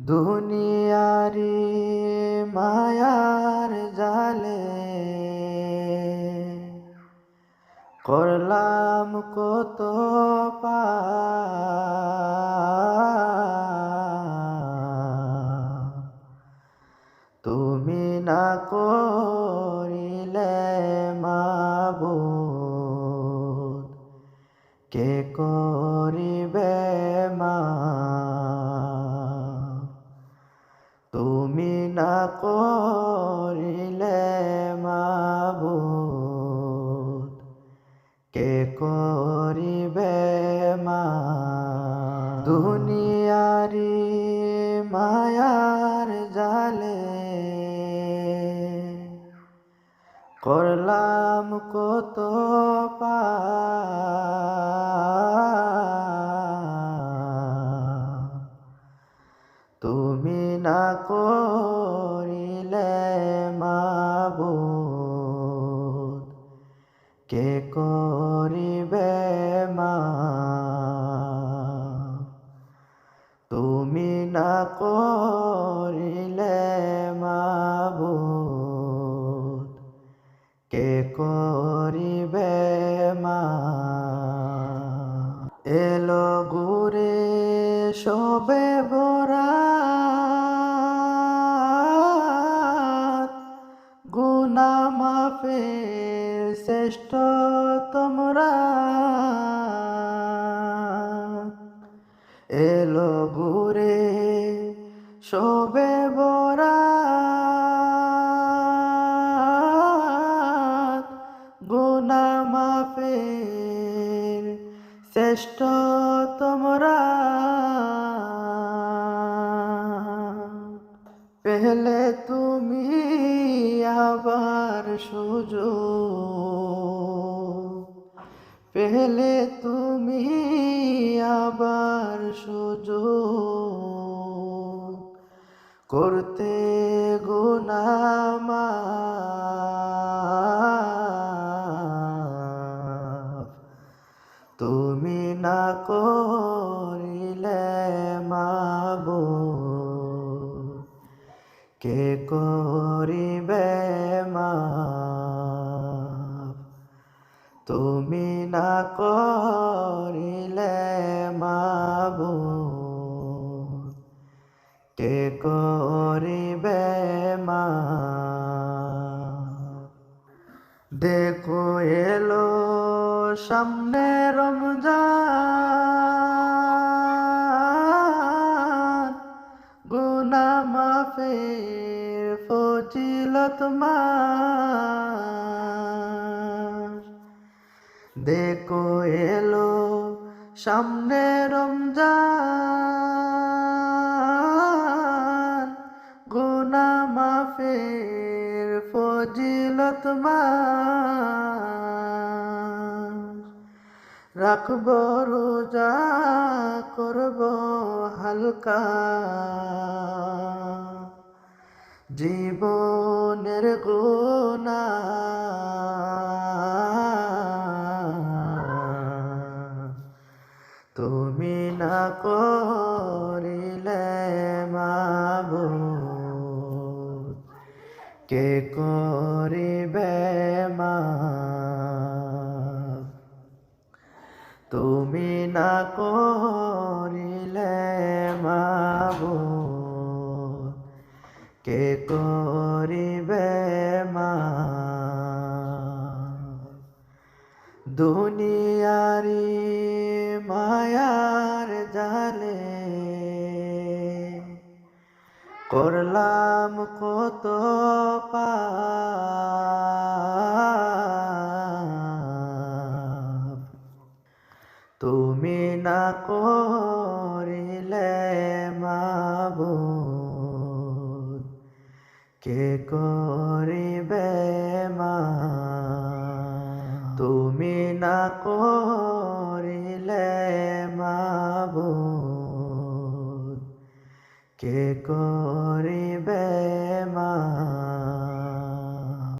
দুনিয়ারি মায়ার জালে করলাম কত পা। তুমি না করিলে দুনিয়ারি মায়ার জালে করলাম কত পা করিলে মাবুদ? কে করিবে মা? এলো গুরে সবে বরা গুনা মাফের শ্রেষ্ঠ তোমরা। এলো গুরে শোবে বরা গুনা মাফের শ্রেষ্ঠ তোমরা পেলে তুমি আবার সুযোগ। পেলে তুমি আবার সুযোগ। করতে গুনামা তুমি না করিলে মাবো কে করিবে মা তুমি না করিলে কে করিবে মা দেখো এলো সামনে রমজান। গুনা মাফের ফজিলত মাস দেখো এলো সামনে রমজান। মাফের ফজিলত রাখব রোজা করব হালকা। জীবনের গোনা তুমি না করিলে কে করিবে মা তুমি না করিলে মাবো কে করিবে মা দুনিয়ারি মায়ার জালে করলাম কত তুমি না করিলে মাব কে করিবে কে করে